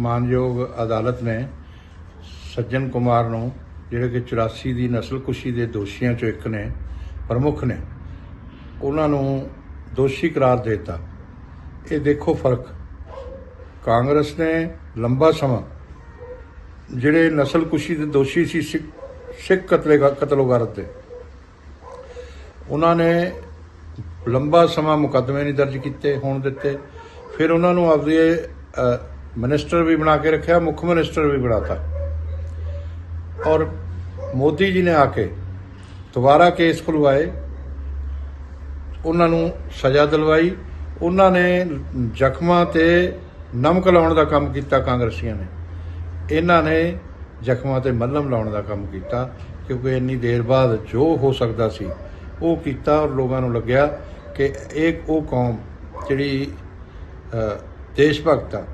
ਮਾਨਯੋਗ ਅਦਾਲਤ ਨੇ ਸੱਜਣ ਕੁਮਾਰ ਨੂੰ, ਜਿਹੜੇ ਕਿ 84 ਦੀ ਨਸਲਕੁਸ਼ੀ ਦੇ ਦੋਸ਼ੀਆਂ ਚੋਂ ਇੱਕ ਨੇ, ਪ੍ਰਮੁੱਖ ਨੇ, ਉਹਨਾਂ ਨੂੰ ਦੋਸ਼ੀ ਕਰਾਰ ਦਿੱਤਾ। ਇਹ ਦੇਖੋ ਫ਼ਰਕ। ਕਾਂਗਰਸ ਨੇ ਲੰਬਾ ਸਮਾਂ ਜਿਹੜੇ ਨਸਲਕੁਸ਼ੀ ਦੇ ਦੋਸ਼ੀ ਸੀ, ਸਿੱਖ ਸਿੱਖ ਕਤਲੇ ਕਤਲੋਗਾਰਤ ਦੇ ਉਹਨਾਂ ਨੇ ਲੰਬਾ ਸਮਾਂ ਮੁਕੱਦਮੇ ਨਹੀਂ ਦਰਜ ਕੀਤੇ, ਹੋਣ ਦਿੱਤੇ। ਫਿਰ ਉਹਨਾਂ ਨੂੰ ਆਪਦੇ ਮਿਨਿਸਟਰ ਵੀ ਬਣਾ ਕੇ ਰੱਖਿਆ, ਮੁੱਖ ਮਿਨਿਸਟਰ ਵੀ ਬਣਾਤਾ। ਔਰ ਮੋਦੀ ਜੀ ਨੇ ਆ ਕੇ ਦੁਬਾਰਾ ਕੇਸ ਖੁਲਵਾਏ। ਉਹਨਾਂ ਨੂੰ ਸਜ਼ਾ ਦਿਲਵਾਈ। ਉਹਨਾਂ ਨੇ ਜ਼ਖਮਾਂ ਤੇ ਨਮਕ ਲਾਉਣ ਦਾ ਕੰਮ ਕੀਤਾ ਕਾਂਗਰਸੀਆਂ ਨੇ। ਇਹਨਾਂ ਨੇ ਜ਼ਖਮਾਂ ਤੇ ਮੱਲਮ ਲਾਉਣ ਦਾ ਕੰਮ ਕੀਤਾ, ਕਿਉਂਕਿ ਇੰਨੀ ਦੇਰ ਬਾਅਦ ਜੋ ਹੋ ਸਕਦਾ ਸੀ, ਉਹ ਕੀਤਾ ਔਰ ਲੋਕਾਂ ਨੂੰ ਲੱਗਿਆ ਕਿ ਇਹ ਉਹ ਕੌਮ ਜਿਹੜੀ ਦੇਸ਼ ਭਗਤ ਆ